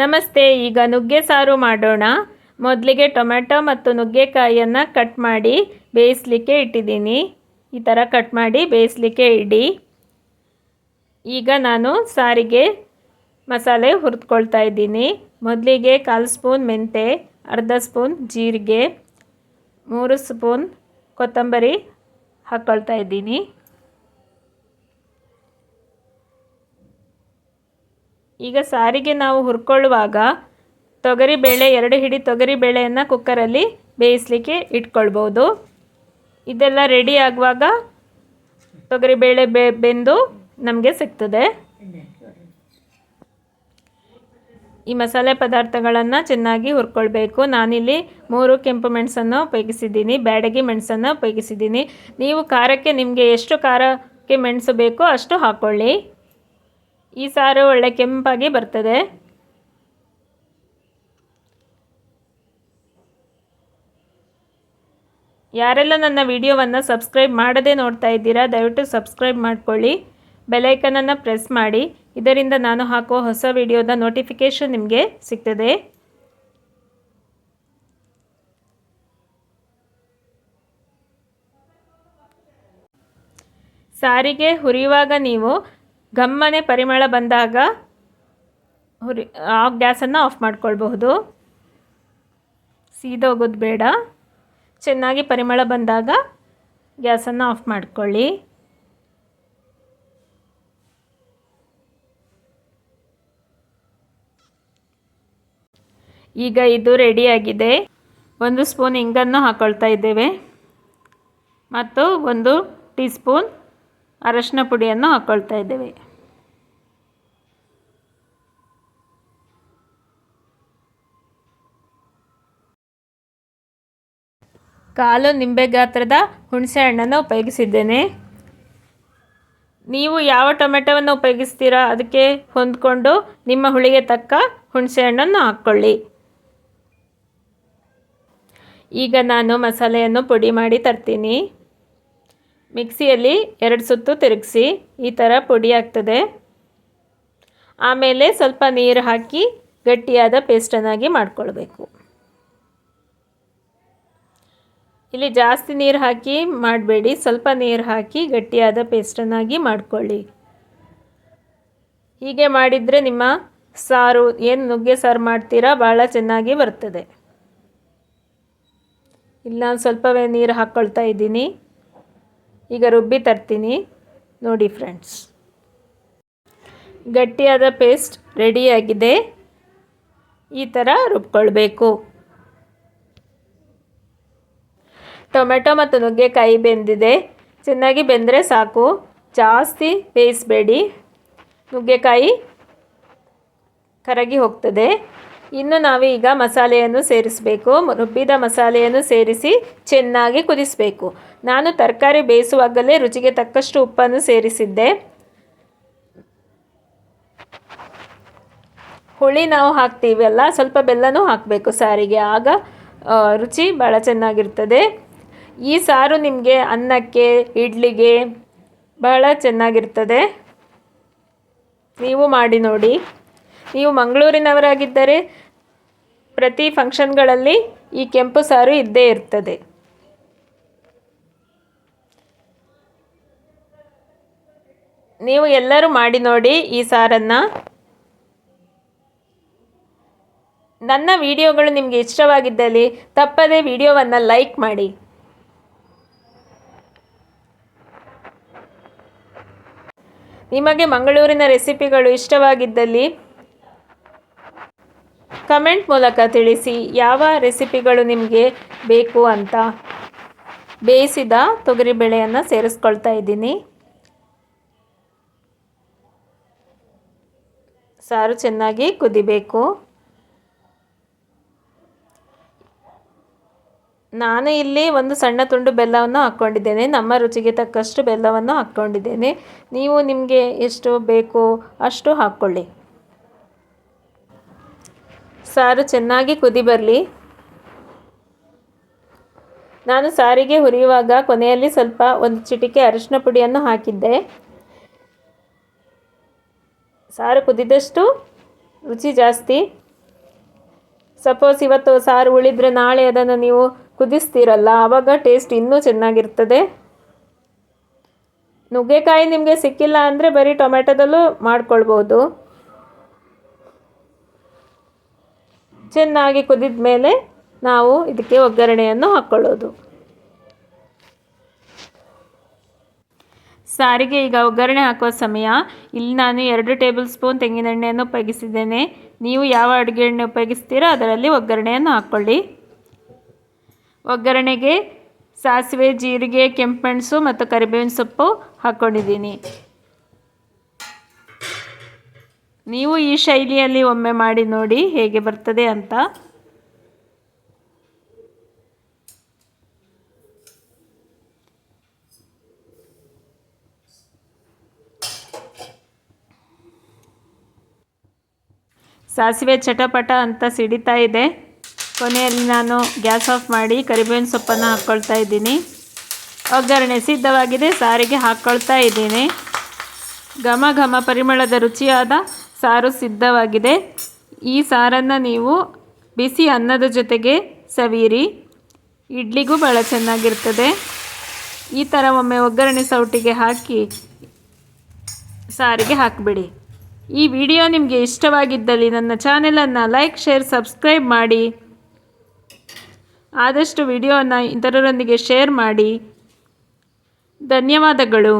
ನಮಸ್ತೆ, ಈಗ ನುಗ್ಗೆ ಸಾರು ಮಾಡೋಣ. ಮೊದಲಿಗೆ ಟೊಮೆಟೊ ಮತ್ತು ನುಗ್ಗೆಕಾಯಿಯನ್ನು ಕಟ್ ಮಾಡಿ ಬೇಯಿಸಲಿಕ್ಕೆ ಇಟ್ಟಿದ್ದೀನಿ. ಈ ಥರ ಕಟ್ ಮಾಡಿ ಬೇಯಿಸಲಿಕ್ಕೆ ಇಡಿ. ಈಗ ನಾನು ಸಾರಿಗೆ ಮಸಾಲೆ ಹುರಿದ್ಕೊಳ್ತಾ ಇದ್ದೀನಿ. ಮೊದಲಿಗೆ ಕಾಲು ಸ್ಪೂನ್ ಮೆಂತೆ, ಅರ್ಧ ಸ್ಪೂನ್ ಜೀರಿಗೆ, ಮೂರು ಸ್ಪೂನ್ ಕೊತ್ತಂಬರಿ ಹಾಕ್ಕೊಳ್ತಾ ಇದ್ದೀನಿ. ಈಗ ಸಾರಿಗೆ ನಾವು ಹುರ್ಕೊಳ್ಳುವಾಗ ತೊಗರಿಬೇಳೆ ಎರಡು ಹಿಡಿ ತೊಗರಿಬೇಳೆಯನ್ನು ಕುಕ್ಕರಲ್ಲಿ ಬೇಯಿಸಲಿಕ್ಕೆ ಇಟ್ಕೊಳ್ಬೋದು. ಇದೆಲ್ಲ ರೆಡಿ ಆಗುವಾಗ ತೊಗರಿಬೇಳೆ ಬೆ, ಬೆಂದು ನಮಗೆ ಸಿಗ್ತದೆ. ಈ ಮಸಾಲೆ ಪದಾರ್ಥಗಳನ್ನು ಚೆನ್ನಾಗಿ ಹುರ್ಕೊಳ್ಬೇಕು. ನಾನಿಲ್ಲಿ ಮೂರು ಕೆಂಪು ಮೆಣಸನ್ನು ಉಪಯೋಗಿಸಿದ್ದೀನಿ, ಬ್ಯಾಡಗಿ ಮೆಣಸನ್ನು ಉಪಯೋಗಿಸಿದ್ದೀನಿ. ನೀವು ಖಾರಕ್ಕೆ ನಿಮಗೆ ಎಷ್ಟು ಖಾರಕ್ಕೆ ಮೆಣಸು ಬೇಕೋ ಅಷ್ಟು ಹಾಕ್ಕೊಳ್ಳಿ ಈ ಸಾರು ಒಳ್ಳೆ ಕೆಂಪಾಗಿ ಬರ್ತದೆ. ಯಾರೆಲ್ಲ ನನ್ನ ವಿಡಿಯೋವನ್ನು ಸಬ್ಸ್ಕ್ರೈಬ್ ಮಾಡದೇ ನೋಡ್ತಾ ಇದ್ದೀರಾ, ದಯವಿಟ್ಟು ಸಬ್ಸ್ಕ್ರೈಬ್ ಮಾಡ್ಕೊಳ್ಳಿ. ಬೆಲೈಕನನ್ನು ಪ್ರೆಸ್ ಮಾಡಿ. ಇದರಿಂದ ನಾನು ಹಾಕುವ ಹೊಸ ವಿಡಿಯೋದ ನೋಟಿಫಿಕೇಷನ್ ನಿಮಗೆ ಸಿಗ್ತದೆ. ಸಾರಿಗೆ ಹುರಿಯುವಾಗ ನೀವು ಗಮ್ಮನೆ ಪರಿಮಳ ಬಂದಾಗ ಹುರಿ, ಆ ಗ್ಯಾಸನ್ನು ಆಫ್ ಮಾಡ್ಕೊಳ್ಬಹುದು. ಸೀದೋಗೋದು ಬೇಡ. ಚೆನ್ನಾಗಿ ಪರಿಮಳ ಬಂದಾಗ ಗ್ಯಾಸನ್ನು ಆಫ್ ಮಾಡಿಕೊಳ್ಳಿ. ಈಗ ಇದು ರೆಡಿಯಾಗಿದೆ ಒಂದು ಸ್ಪೂನ್ ಇಂಗನ್ನು ಹಾಕ್ಕೊಳ್ತಾ ಇದ್ದೇವೆ. ಮತ್ತು ಒಂದು ಟೀ ಸ್ಪೂನ್ ಅರಶಿನ ಪುಡಿಯನ್ನು ಹಾಕ್ಕೊಳ್ತಾ ಇದ್ದೇವೆ. ಕಾಲು ನಿಂಬೆ ಗಾತ್ರದ ಹುಣಸೆ ಹಣ್ಣನ್ನು ಉಪಯೋಗಿಸಿದ್ದೇನೆ. ನೀವು ಯಾವ ಟೊಮೆಟೊವನ್ನು ಉಪಯೋಗಿಸ್ತೀರಾ ಅದಕ್ಕೆ ಹೊಂದ್ಕೊಂಡು ನಿಮ್ಮ ಹುಳಿಗೆ ತಕ್ಕ ಹುಣಸೆ ಹಣ್ಣನ್ನು ಹಾಕ್ಕೊಳ್ಳಿ. ಈಗ ನಾನು ಮಸಾಲೆಯನ್ನು ಪುಡಿ ಮಾಡಿ ತರ್ತೀನಿ. ಮಿಕ್ಸಿಯಲ್ಲಿ ಎರಡು ಸುತ್ತು ತಿರುಗಿಸಿ ಈ ಥರ ಪುಡಿ ಆಗ್ತದೆ. ಆಮೇಲೆ ಸ್ವಲ್ಪ ನೀರು ಹಾಕಿ ಗಟ್ಟಿಯಾದ ಪೇಸ್ಟನ್ನಾಗಿ ಮಾಡ್ಕೊಳ್ಬೇಕು. ಇಲ್ಲಿ ಜಾಸ್ತಿ ನೀರು ಹಾಕಿ ಮಾಡಬೇಡಿ, ಸ್ವಲ್ಪ ನೀರು ಹಾಕಿ ಗಟ್ಟಿಯಾದ ಪೇಸ್ಟನ್ನಾಗಿ ಮಾಡಿಕೊಳ್ಳಿ. ಹೀಗೆ ಮಾಡಿದರೆ ನಿಮ್ಮ ಸಾರು, ಏನು ನುಗ್ಗೆ ಸಾರು ಮಾಡ್ತೀರಾ, ಭಾಳ ಚೆನ್ನಾಗಿ ಬರ್ತದೆ. ಇಲ್ಲಿ ನಾನು ಸ್ವಲ್ಪವೇ ನೀರು ಹಾಕ್ಕೊಳ್ತಾ ಇದ್ದೀನಿ. ಈಗ ರುಬ್ಬಿ ತರ್ತೀನಿ. ನೋಡಿ ಫ್ರೆಂಡ್ಸ್ ಗಟ್ಟಿಯಾದ ಪೇಸ್ಟ್ ರೆಡಿಯಾಗಿದೆ ಈ ಥರ ರುಬ್ಕೊಳ್ಬೇಕು. ಟೊಮೆಟೊ ಮತ್ತು ನುಗ್ಗೆಕಾಯಿ ಬೆಂದಿದೆ. ಚೆನ್ನಾಗಿ ಬೆಂದರೆ ಸಾಕು. ಜಾಸ್ತಿ ಬೇಯಿಸಬೇಡಿ ನುಗ್ಗೆಕಾಯಿ ಕರಗಿ ಹೋಗ್ತದೆ. ಇನ್ನು ನಾವು ಈಗ ಮಸಾಲೆಯನ್ನು ಸೇರಿಸಬೇಕು. ರುಬ್ಬಿದ ಮಸಾಲೆಯನ್ನು ಸೇರಿಸಿ ಚೆನ್ನಾಗಿ ಕುದಿಸಬೇಕು. ನಾನು ತರಕಾರಿ ಬೇಯಿಸುವಾಗಲೇ ರುಚಿಗೆ ತಕ್ಕಷ್ಟು ಉಪ್ಪನ್ನು ಸೇರಿಸಿದ್ದೆ. ಹುಳಿ ನಾವು ಹಾಕ್ತೀವಲ್ಲ ಸ್ವಲ್ಪ ಬೆಲ್ಲನೂ ಹಾಕಬೇಕು ಸಾರಿಗೆ. ಆಗ ರುಚಿ ಭಾಳ ಚೆನ್ನಾಗಿರ್ತದೆ. ಈ ಸಾರು ನಿಮಗೆ ಅನ್ನಕ್ಕೆ, ಇಡ್ಲಿಗೆ ಬಹಳ ಚೆನ್ನಾಗಿರ್ತದೆ. ನೀವು ಮಾಡಿ ನೋಡಿ. ನೀವು ಮಂಗಳೂರಿನವರಾಗಿದ್ದರೆ ಪ್ರತಿ ಫಂಕ್ಷನ್ಗಳಲ್ಲಿ ಈ ಕೆಂಪು ಸಾರು ಇದ್ದೇ ಇರ್ತದೆ. ನೀವು ಎಲ್ಲರೂ ಮಾಡಿ ನೋಡಿ ಈ ಸಾರನ್ನು. ನನ್ನ ವಿಡಿಯೋಗಳು ನಿಮಗೆ ಇಷ್ಟವಾಗಿದ್ದಲ್ಲಿ ತಪ್ಪದೇ ವಿಡಿಯೋವನ್ನು ಲೈಕ್ ಮಾಡಿ. ನಿಮಗೆ ಮಂಗಳೂರಿನ ರೆಸಿಪಿಗಳು ಇಷ್ಟವಾಗಿದ್ದಲ್ಲಿ ಕಮೆಂಟ್ ಮೂಲಕ ತಿಳಿಸಿ ಯಾವ ರೆಸಿಪಿಗಳು ನಿಮಗೆ ಬೇಕು ಅಂತ. ಬೇಯಿಸಿದ ತೊಗರಿಬೇಳೆಯನ್ನು ಸೇರಿಸ್ಕೊಳ್ತಾ ಇದ್ದೀನಿ. ಸಾರು ಚೆನ್ನಾಗಿ ಕುದಿಬೇಕು. ನಾನು ಇಲ್ಲಿ ಒಂದು ಸಣ್ಣ ತುಂಡು ಬೆಲ್ಲವನ್ನು ಹಾಕ್ಕೊಂಡಿದ್ದೇನೆ. ನಮ್ಮ ರುಚಿಗೆ ತಕ್ಕಷ್ಟು ಬೆಲ್ಲವನ್ನು ಹಾಕ್ಕೊಂಡಿದ್ದೇನೆ. ನೀವು ನಿಮಗೆ ಎಷ್ಟು ಬೇಕು ಅಷ್ಟು ಹಾಕ್ಕೊಳ್ಳಿ. ಸಾರು ಚೆನ್ನಾಗಿ ಕುದಿ ಬರಲಿ. ನಾನು ಸಾರಿಗೆ ಹುರಿಯುವಾಗ ಕೊನೆಯಲ್ಲಿ ಸ್ವಲ್ಪ ಒಂದು ಚಿಟಿಕೆ ಅರಿಶಿನ ಪುಡಿಯನ್ನು ಹಾಕಿದ್ದೆ. ಸಾರು ಕುದಿದಷ್ಟು ರುಚಿ ಜಾಸ್ತಿ. ಸಪೋಸ್ ಇವತ್ತು ಸಾರು ಉಳಿದರೆ ನಾಳೆ ಅದನ್ನು ನೀವು ಕುದಿಸ್ತೀರಲ್ಲ, ಆವಾಗ ಟೇಸ್ಟ್ ಇನ್ನೂ ಚೆನ್ನಾಗಿರ್ತದೆ. ನುಗ್ಗೆಕಾಯಿ ನಿಮಗೆ ಸಿಕ್ಕಿಲ್ಲ ಅಂದರೆ ಬರೀ ಟೊಮೆಟೊದಲ್ಲೂ ಮಾಡ್ಕೊಳ್ಬೋದು. ಚೆನ್ನಾಗಿ ಕುದಿದ ಮೇಲೆ ನಾವು ಇದಕ್ಕೆ ಒಗ್ಗರಣೆಯನ್ನು ಹಾಕ್ಕೊಳ್ಳೋದು ಸಾರಿಗೆ ಈಗ ಒಗ್ಗರಣೆ ಹಾಕುವ ಸಮಯ. ಇಲ್ಲಿ ನಾನು ಎರಡು ಟೇಬಲ್ ಸ್ಪೂನ್ ತೆಂಗಿನೆಣ್ಣೆಯನ್ನು ಉಪಯೋಗಿಸಿದ್ದೇನೆ. ನೀವು ಯಾವ ಅಡುಗೆ ಎಣ್ಣೆ ಉಪಯೋಗಿಸ್ತೀರೋ ಅದರಲ್ಲಿ ಒಗ್ಗರಣೆಯನ್ನು ಹಾಕ್ಕೊಳ್ಳಿ ಒಗ್ಗರಣೆಗೆ ಸಾಸಿವೆ, ಜೀರಿಗೆ, ಕೆಂಪು ಮೆಣಸು ಮತ್ತು ಕರಿಬೇವಿನ ಸೊಪ್ಪು ಹಾಕ್ಕೊಂಡಿದ್ದೀನಿ ನೀವು ಈ ಶೈಲಿಯಲ್ಲಿ ಒಮ್ಮೆ ಮಾಡಿ ನೋಡಿ ಹೇಗೆ ಬರ್ತದೆ ಅಂತ. ಸಾಸಿವೆ ಚಟಪಟ ಅಂತ ಸಿಡಿತಾ ಇದೆ. ಕೊನೆಯಲ್ಲಿ ನಾನು ಗ್ಯಾಸ್ ಆಫ್ ಮಾಡಿ ಕರಿಬೇವಿನ ಸೊಪ್ಪನ್ನು ಹಾಕ್ಕೊಳ್ತಾ ಇದ್ದೀನಿ. ಒಗ್ಗರಣೆ ಸಿದ್ಧವಾಗಿದೆ, ಸಾರಿಗೆ ಹಾಕ್ಕೊಳ್ತಾ ಇದ್ದೀನಿ. ಘಮ ಘಮ ಪರಿಮಳದ ರುಚಿಯಾದ ಸಾರು ಸಿದ್ಧವಾಗಿದೆ. ಈ ಸಾರನ್ನು ನೀವು ಬಿಸಿ ಅನ್ನದ ಜೊತೆಗೆ ಸವಿಯಿರಿ. ಇಡ್ಲಿಗೂ ಭಾಳ ಚೆನ್ನಾಗಿರ್ತದೆ. ಈ ಥರ ಒಮ್ಮೆ ಒಗ್ಗರಣೆ ಸೌಟಿಗೆ ಹಾಕಿ ಸಾರಿಗೆ ಹಾಕಿಬಿಡಿ. ಈ ವಿಡಿಯೋ ನಿಮಗೆ ಇಷ್ಟವಾಗಿದ್ದಲ್ಲಿ ನನ್ನ ಚಾನೆಲನ್ನು ಲೈಕ್, ಶೇರ್, ಸಬ್ಸ್ಕ್ರೈಬ್ ಮಾಡಿ. ಆದಷ್ಟು ವಿಡಿಯೋನ ಇತರರೊಂದಿಗೆ ಶೇರ್ ಮಾಡಿ. ಧನ್ಯವಾದಗಳು.